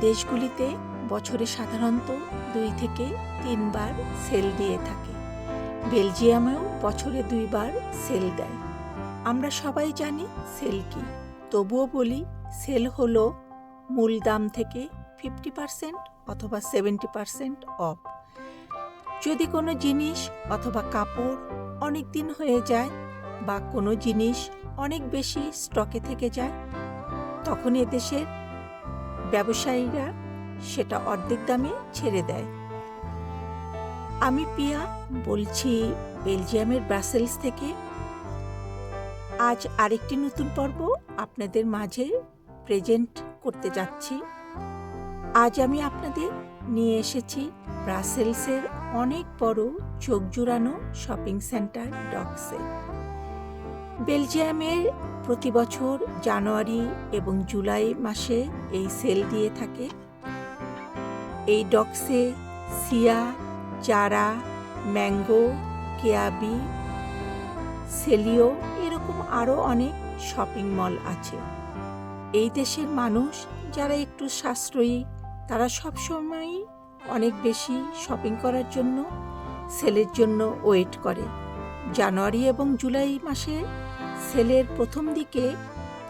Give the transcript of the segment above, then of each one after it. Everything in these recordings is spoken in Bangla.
দেশগুলিতে বছরে সাধারণত দুই থেকে তিনবার সেল দিয়ে থাকে। বেলজিয়ামেও বছরে দুইবার সেল দেয়। আমরা সবাই জানি সেল কি। তবুও বলি সেল হলো মূল দাম থেকে ফিফটি পার্সেন্ট অথবা সেভেন্টি পার্সেন্ট অফ। যদি কোনো জিনিস অথবা কাপড় অনেক দিন হয়ে যায় বা কোনো জিনিস অনেক বেশি স্টকে থেকে যায়, তখন এদেশের ব্যবসায়ীরা সেটা অর্ধেক দামে ছেড়ে দেয়। আমি পিয়া বলছি, বেলজিয়ামের ব্রাসেলস থেকে। আজ আরেকটি নতুন পর্ব আপনাদের মাঝে প্রেজেন্ট করতে যাচ্ছি। আজ আমি আপনাদের নিয়ে এসেছি ব্রাসেলসের অনেক বড় চোখ জুড়ানো শপিং সেন্টার ডকসে বেলজিয়ামের প্রতি বছর জানুয়ারি এবং জুলাই মাসে এই সেল দিয়ে থাকে। এই ডক্সে সিয়া, চারা, ম্যাঙ্গো, কেয়াবি, সেলিও এরকম আরও অনেক শপিং মল আছে। এই দেশের মানুষ যারা একটু সাশ্রয়ী, তারা সবসময়ই অনেক বেশি শপিং করার জন্য, সেলের জন্য ওয়েট করে। জানুয়ারি এবং জুলাই মাসে সেলের প্রথম দিকে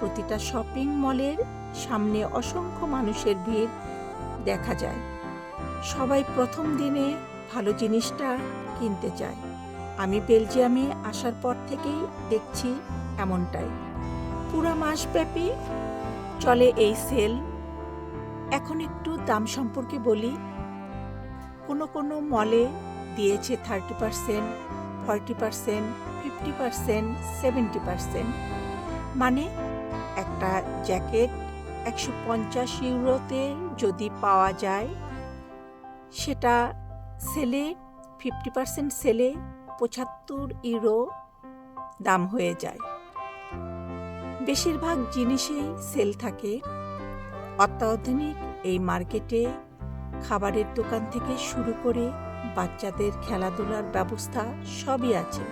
প্রতিটা শপিং মলের সামনে অসংখ্য মানুষের ভিড় দেখা যায়। সবাই প্রথম দিনে ভালো জিনিসটা কিনতে চায়। আমি বেলজিয়ামে আসার পর থেকেই দেখছি এমনটাই। পুরো মাসব্যাপী চলে এই সেল। এখন একটু দাম সম্পর্কে বলি। কোনো কোনো মলে দিয়েছে thirty percent, forty percent fifty percent seventy percent মানে একটা জ্যাকেট একশো পঞ্চাশ ইউরোতে যদি পাওয়া যায়, সেটা সেলে ফিফটি পার্সেন্ট সেলে পঁচাত্তর ইউরো দাম হয়ে যায়। বেশিরভাগ জিনিসেই সেল থাকে। অত্যাধুনিক এই মার্কেটে খাবারের দোকান থেকে শুরু করে বাচ্চাদের খেলাধুলার ব্যবস্থা সবই আছে।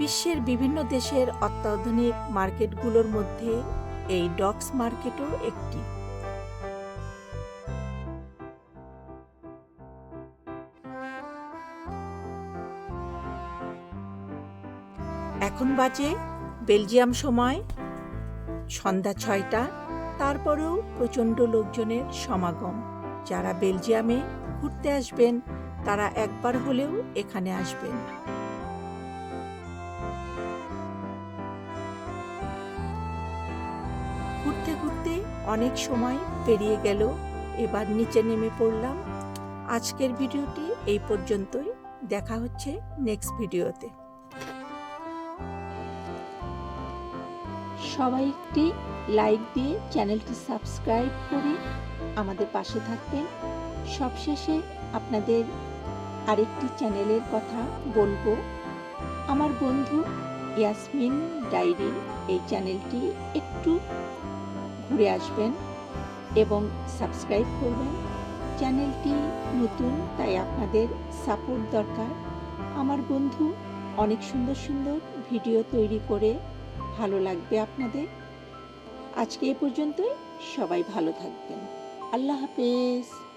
বিশ্বের বিভিন্ন দেশের অত্যাধুনিক মার্কেটগুলোর মধ্যে এই ডক্স মার্কেটও একটি। এখন বাজে বেলজিয়াম সময়, সন্ধ্যা ছয়টা, তারপরেও প্রচণ্ড লোকজনের সমাগম। যারা বেলজিয়ামে ঘুরতে আসবেন, তারা একবার হলেও এখানে আসবেন। ঘুরতে ঘুরতে অনেক সময় পেরিয়ে গেল, এবার নিচে নেমে পড়লাম। আজকের ভিডিওটি এই পর্যন্তই, দেখা হচ্ছে নেক্সট ভিডিওতে। সবাই একটি লাইক দিয়ে চ্যানেলটি সাবস্ক্রাইব করে আমাদের পাশে থাকবেন। সবশেষে আপনাদের আরেকটি চ্যানেলের কথা বলব। আমার বন্ধু ইয়াসমিন ডায়েরি এই চ্যানেলটি একটু ঘুরে আসবেন এবং সাবস্ক্রাইব করবেন। চ্যানেলটি নতুন, তাই আপনাদের সাপোর্ট দরকার। আমার বন্ধু অনেক সুন্দর সুন্দর ভিডিও তৈরি করে ভালো লাগবে আপনাদের। আজকে এ পর্যন্তই। সবাই ভালো থাকবেন। আল্লাহ হাফেজ।